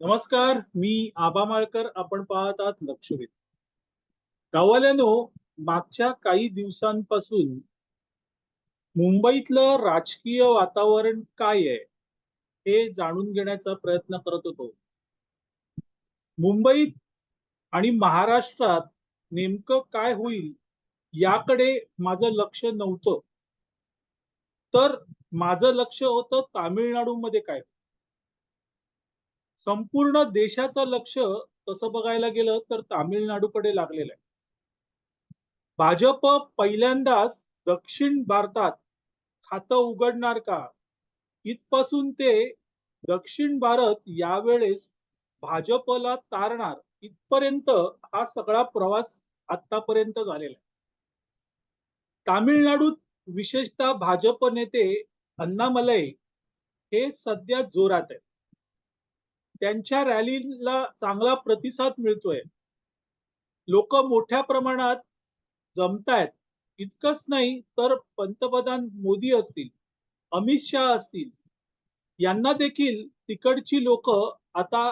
नमस्कार मी आबा माळकर आपण पाहत आहात लक्षवेध. गावाल्यानो मागच्या काही दिवसांपासून मुंबईतलं राजकीय वातावरण काय आहे हे जाणून घेण्याचा प्रयत्न करत होतो. मुंबईत आणि महाराष्ट्रात नेमकं काय होईल याकडे माझं लक्ष नव्हतं. तर माझं लक्ष होतं तामिळनाडूमध्ये काय संपूर्ण देशाचं लक्ष तसं बघायला गेलं तर तामिळनाडूकडे लागलेलं आहे. भाजप पहिल्यांदाच दक्षिण भारतात खातं उघडणार का? इथपासून ते दक्षिण भारत यावेळेस भाजपला तारणार इथपर्यंत हा सगळा प्रवास आतापर्यंत झालेला आहे. तामिळनाडूत विशेषतः भाजप नेते अण्णामलई हे सध्या जोरात आहे त्यांच्या रॅलीला चांगला प्रतिसाद मिळतोय. लोक मोठ्या प्रमाणात जमतायत. इतकंच नाही तर पंतप्रधान मोदी असतील अमित शहा असतील यांना देखील तिकडची लोक आता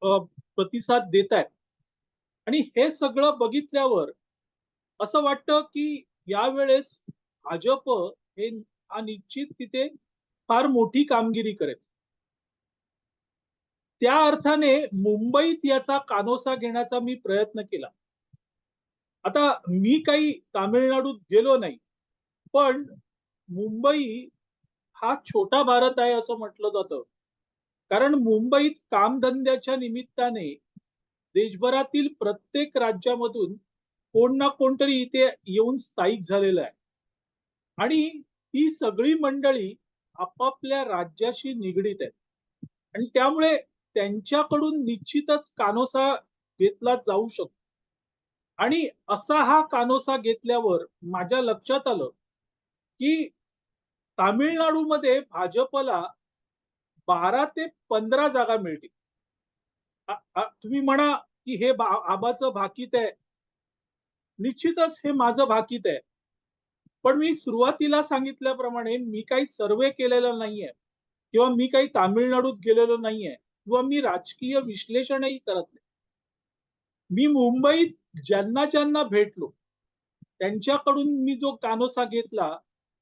प्रतिसाद देत आहेत आणि हे सगळं बघितल्यावर असं वाटतं की यावेळेस भाजप हे हा निश्चित तिथे फार मोठी कामगिरी करेल. त्या अर्थाने मुंबईत याचा कानोसा घेण्याचा मी प्रयत्न केला. आता मी काही तामिळनाडूत गेलो नाही पण मुंबई हा छोटा भारत आहे असं म्हटलं जातं. कारण मुंबईत कामधंद्याच्या निमित्ताने देशभरातील प्रत्येक राज्यामधून कोण ना कोणतरी इथे येऊन स्थायिक झालेलं आहे. आणि ती सगळी मंडळी आपापल्या राज्याशी निगडीत आहेत. आणि त्यामुळे त्यांच्याकडून निश्चितच कानोसा घेतला जाऊ शकतो. आणि असा हा कानोसा घेतल्यावर माझ्या लक्षात आलं की तामिळनाडूमध्ये भाजपला बारा ते पंधरा जागा मिळतील. तुम्ही म्हणा की हे बा- आबाचं भाकीत आहे. निश्चितच हे माझं भाकीत आहे. पण मी सुरुवातीला सांगितल्याप्रमाणे मी काही सर्वे केलेला नाहीये किंवा मी काही तामिळनाडूत गेलेलो नाहीये. व मी राजकीय विश्लेषणही करत नाही. मी मुंबईत ज्यांना ज्यांना भेटलो त्यांच्याकडून मी जो कानोसा घेतला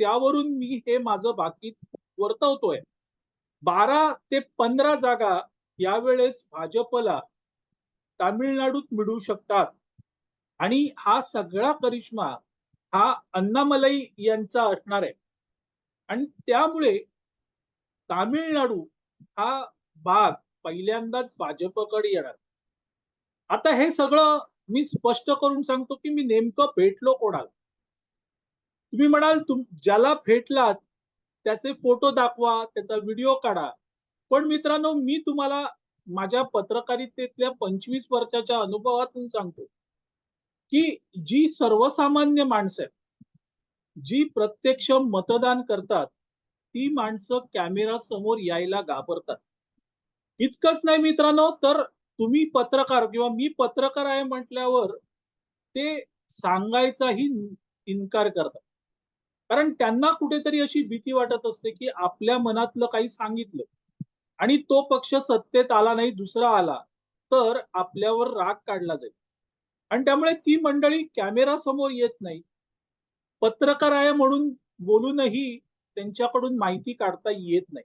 त्यावरून मी हे माझं बाकीत वर्तवतोय. बारा ते पंधरा जागा यावेळेस भाजपला तामिळनाडूत मिळू शकतात. आणि हा सगळा करिश्मा हा अण्णामलई यांचा असणार आहे. आणि त्यामुळे तामिळनाडू हा भाग पहिल्यांदाच भाजपकडे येणार. आता हे सगळं मी स्पष्ट करून सांगतो की मी नेमकं भेटलो कोणाला? तुम्ही म्हणाल तुम ज्याला भेटलात त्याचे फोटो दाखवा त्याचा व्हिडिओ काढा. पण मित्रांनो मी तुम्हाला माझ्या पत्रकारितेतल्या पंचवीस वर्षाच्या अनुभवातून सांगतो की जी सर्वसामान्य माणसं आहेत जी प्रत्यक्ष मतदान करतात ती माणसं कॅमेरा समोर यायला घाबरतात. इतकंच नाही मित्रांनो तर तुम्ही पत्रकार किंवा मी पत्रकार आहे म्हटल्यावर ते सांगायचाही इन्कार करतात. कारण त्यांना कुठेतरी अशी भीती वाटत असते की आपल्या मनातलं काही सांगितलं आणि तो पक्ष सत्तेत आला नाही दुसरा आला तर आपल्यावर राग काढला जाईल. आणि त्यामुळे ती मंडळी कॅमेरा समोर येत नाही. पत्रकार आहे म्हणून बोलूनही त्यांच्याकडून माहिती काढता येत नाही.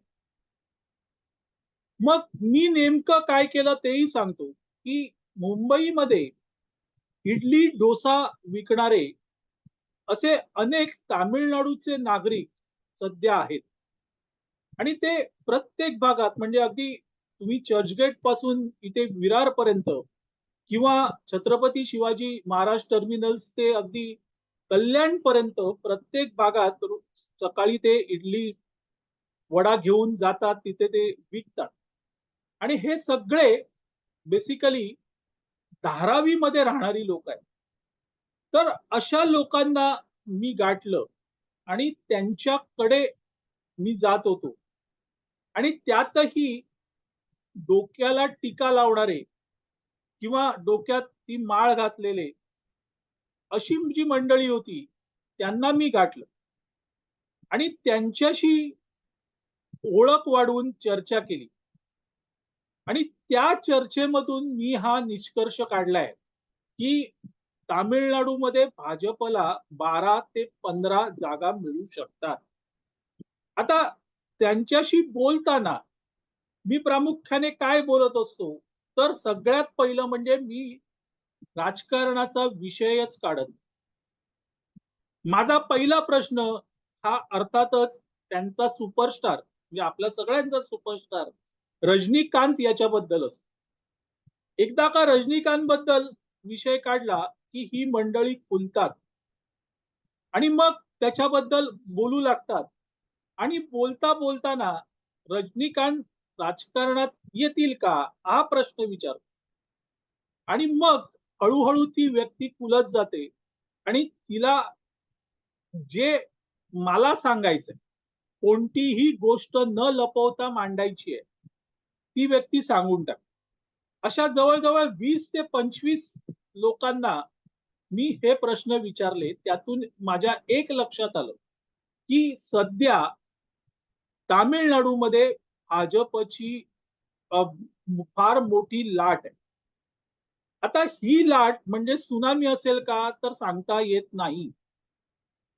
मग मी नेमकं काय केलं तेही सांगतो की मुंबईमध्ये इडली डोसा विकणारे असे अनेक तामिळनाडूचे नागरिक सध्या आहेत. आणि ते प्रत्येक भागात म्हणजे अगदी तुम्ही चर्चगेटपासून इथे विरार पर्यंत किंवा छत्रपती शिवाजी महाराज टर्मिनल्स ते अगदी कल्याण पर्यंत प्रत्येक भागात सकाळी ते इडली वडा घेऊन जातात तिथे ते विकतात. आणि हे सगळे बेसिकली धारावी मध्ये राहणारी लोक आहेत. तर अशा लोकांना मी गाठलं आणि त्यांच्याकडे मी जात होतो. आणि त्यातही डोक्याला टीका लावणारे किंवा डोक्यात ती माळ घातलेले अशी जी मंडळी होती त्यांना मी गाठलं. आणि त्यांच्याशी ओळख वाढवून चर्चा केली. आणि त्या चर्चेमधून मी हा निष्कर्ष काढलाय की तामिळनाडूमध्ये भाजपला बारा ते पंधरा जागा मिळू शकतात. आता त्यांच्याशी बोलताना मी प्रामुख्याने काय बोलत असतो? तर सगळ्यात पहिलं म्हणजे मी राजकारणाचा विषयच काढत माझा पहिला प्रश्न हा अर्थातच त्यांचा सुपरस्टार म्हणजे आपल्या सगळ्यांचा सुपरस्टार रजनीकांत याच्याबद्दल असतो एकदा का रजनीकांत बद्दल विषय काढला की ही मंडळी खुलतात आणि मग त्याच्याबद्दल बोलू लागतात. आणि बोलता बोलताना रजनीकांत राजकारणात येतील का हा प्रश्न विचारतो. आणि मग हळूहळू ती व्यक्ती कुलत जाते. आणि तिला जे मला सांगायचंय कोणतीही गोष्ट न लपवता मांडायची आहे ती व्यक्ती सांगून टाक. अशा जवळजवळ वीस ते पंचवीस लोकांना मी हे प्रश्न विचारले त्यातून माझ्या एक लक्षात आलं की सध्या तामिळनाडूमध्ये भाजपची फार मोठी लाट आहे. आता ही लाट म्हणजे सुनामी असेल का तर सांगता येत नाही.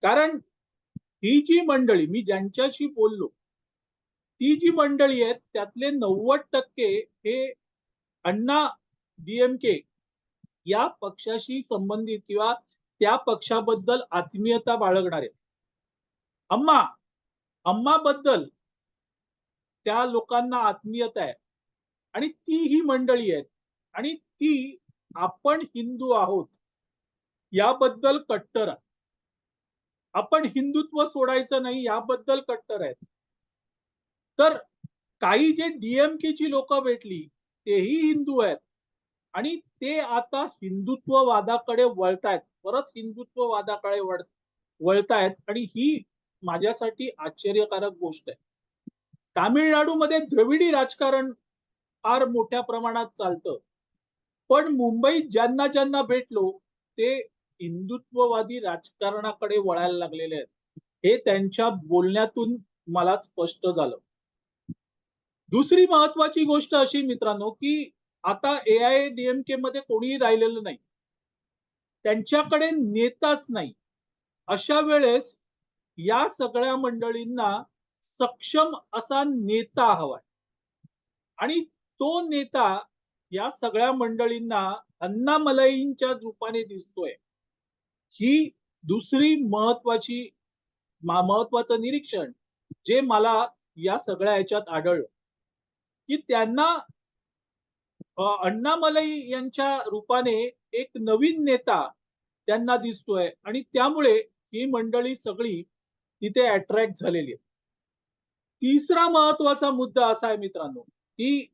कारण ही जी मंडळी मी ज्यांच्याशी बोललो ती जी मंडळी आहेत त्यातले नव्वद टक्के हे अण्णा डीएमके या पक्षाशी संबंधित किंवा त्या पक्षाबद्दल आत्मीयता बाळगणारे. अम्मा अम्मा बद्दल त्या लोकांना आत्मीयता आहे. आणि ती ही मंडळी आहेत. आणि ती आपण हिंदू आहोत याबद्दल कट्टर आहे आपण हिंदुत्व सोडायचं नाही याबद्दल कट्टर आहेत. तर काही जे डीएमकेची लोक भेटली तेही हिंदू आहेत. आणि ते आता हिंदुत्ववादाकडे वळतायत. परत हिंदुत्ववादाकडे वळ वळतायत. आणि ही माझ्यासाठी आश्चर्यकारक गोष्ट आहे. तामिळनाडूमध्ये द्रविडी राजकारण फार मोठ्या प्रमाणात चालतं. पण मुंबईत ज्यांना ज्यांना भेटलो ते हिंदुत्ववादी राजकारणाकडे वळायला लागलेले आहेत. हे त्यांच्या बोलण्यातून मला स्पष्ट झालं. दुसरी महत्वाची गोष्ट अशी मित्रांनो की आता ए आय डीएमके मध्ये कोणीही राहिलेलं नाही. त्यांच्याकडे नेताच नाही. अशा वेळेस या सगळ्या मंडळींना सक्षम असा नेता हवाय आणि तो नेता या सगळ्या मंडळींना अण्णामलईंच्या रूपाने दिसतोय. ही दुसरी महत्वाची महत्वाचं निरीक्षण जे मला या सगळ्या याच्यात आढळलं. की त्यांना अण्णामलई यांच्या रूपाने एक नवीन नेता त्यांना दिसतोय आणि त्यामुळे ही मंडळी सगळी तिथे अट्रॅक्ट झालेली आहे. तिसरा महत्त्वाचा मुद्दा असा आहे मित्रांनो की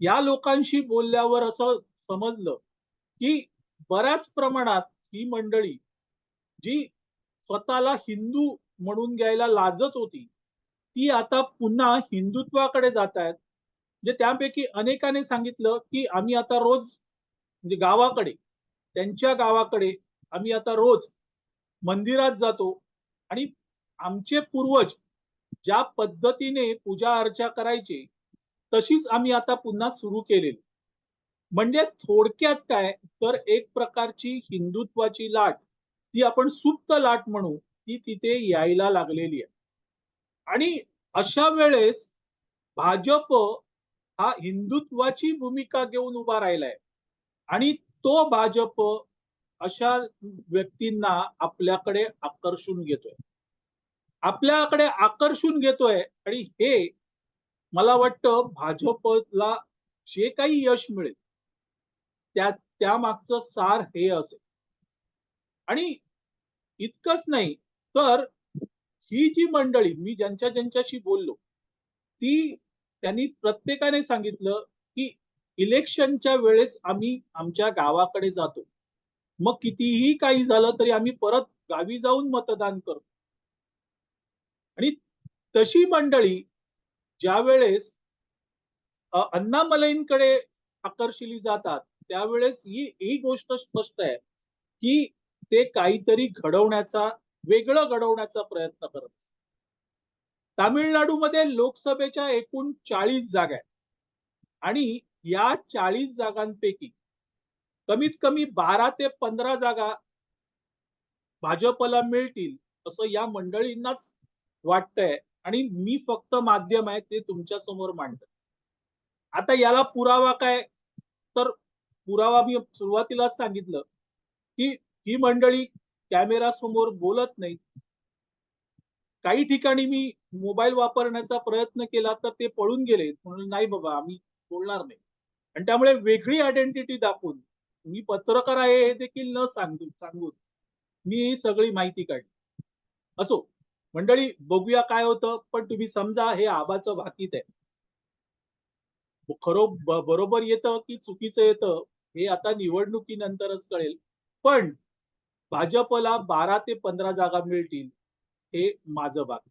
या लोकांशी बोलल्यावर असं समजलं की बऱ्याच प्रमाणात ही मंडळी जी स्वतःला हिंदू म्हणून घ्यायला लाजत होती ती आता पुन्हा हिंदुत्वाकडे जात आहेत. म्हणजे त्यापैकी अनेकाने सांगितलं की आम्ही आता रोज म्हणजे गावाकडे त्यांच्या गावाकडे आम्ही आता रोज मंदिरात जातो आणि आमचे पूर्वज ज्या पद्धतीने पूजा अर्चा करायचे तशीच आम्ही आता पुन्हा सुरू केलेली. म्हणजे थोडक्यात काय तर एक प्रकारची हिंदुत्वाची लाट ती आपण सुप्त लाट म्हणू ती तिथे यायला लागलेली आहे. आणि अशा वेळेस भाजप हा हिंदुत्वाची भूमिका घेऊन उभा राहिलाय. आणि तो भाजप अशा व्यक्तींना आपल्याकडे आकर्षून घेतोय. आपल्याकडे आकर्षून घेतोय आणि हे मला वाटतं भाजपला जे काही यश मिळेल त्या त्यामागचं सार हे असेल. आणि इतकंच नाही तर ही जी मंडळी मी ज्यांच्या ज्यांच्याशी बोललो ती त्यांनी प्रत्येकाने सांगितलं की इलेक्शनच्या वेळेस आम्ही आमच्या गावाकडे जातो. मग कितीही काही झालं तरी आम्ही परत गावी जाऊन मतदान करतो. आणि तशी मंडळी ज्या वेळेस अण्णामलईंकडे आकर्षिली जातात त्यावेळेस ही ही गोष्ट स्पष्ट आहे की ते काहीतरी घडवण्याचा वेगळं घडवण्याचा प्रयत्न करत तामिळनाडूमध्ये लोकसभेच्या एकूण चाळीस जागा आहेत. आणि या चाळीस जागांपैकी कमीत कमी बारा ते पंधरा जागा भाजपला मिळतील असं या मंडळींनाच वाटतंय. आणि मी फक्त माध्यम आहे ते तुमच्यासमोर मांडत आता याला पुरावा काय? तर पुरावा मी सुरुवातीलाच सांगितलं की ही मंडळी कॅमेरा समोर बोलत नाही काही ठिकाणी मी मोबाईल वापरण्याचा प्रयत्न केला तर ते पळून गेले. म्हणून नाही बाबा आम्ही बोलणार नाही. आणि त्यामुळे वेगळी आयडेंटिटी दाखवून मी पत्रकार आहे हे देखील न सांगू सांगून मी ही सगळी माहिती काढली. असो मंडळी बघूया काय होतं पण तुम्ही समजा हे आबाचं भाकीत आहे. खरो बरोबर येतं की चुकीचं येतं हे आता निवडणुकीनंतरच कळेल. पण भाजपला बारा ते पंधरा जागा मिळतील हे माझं बाकी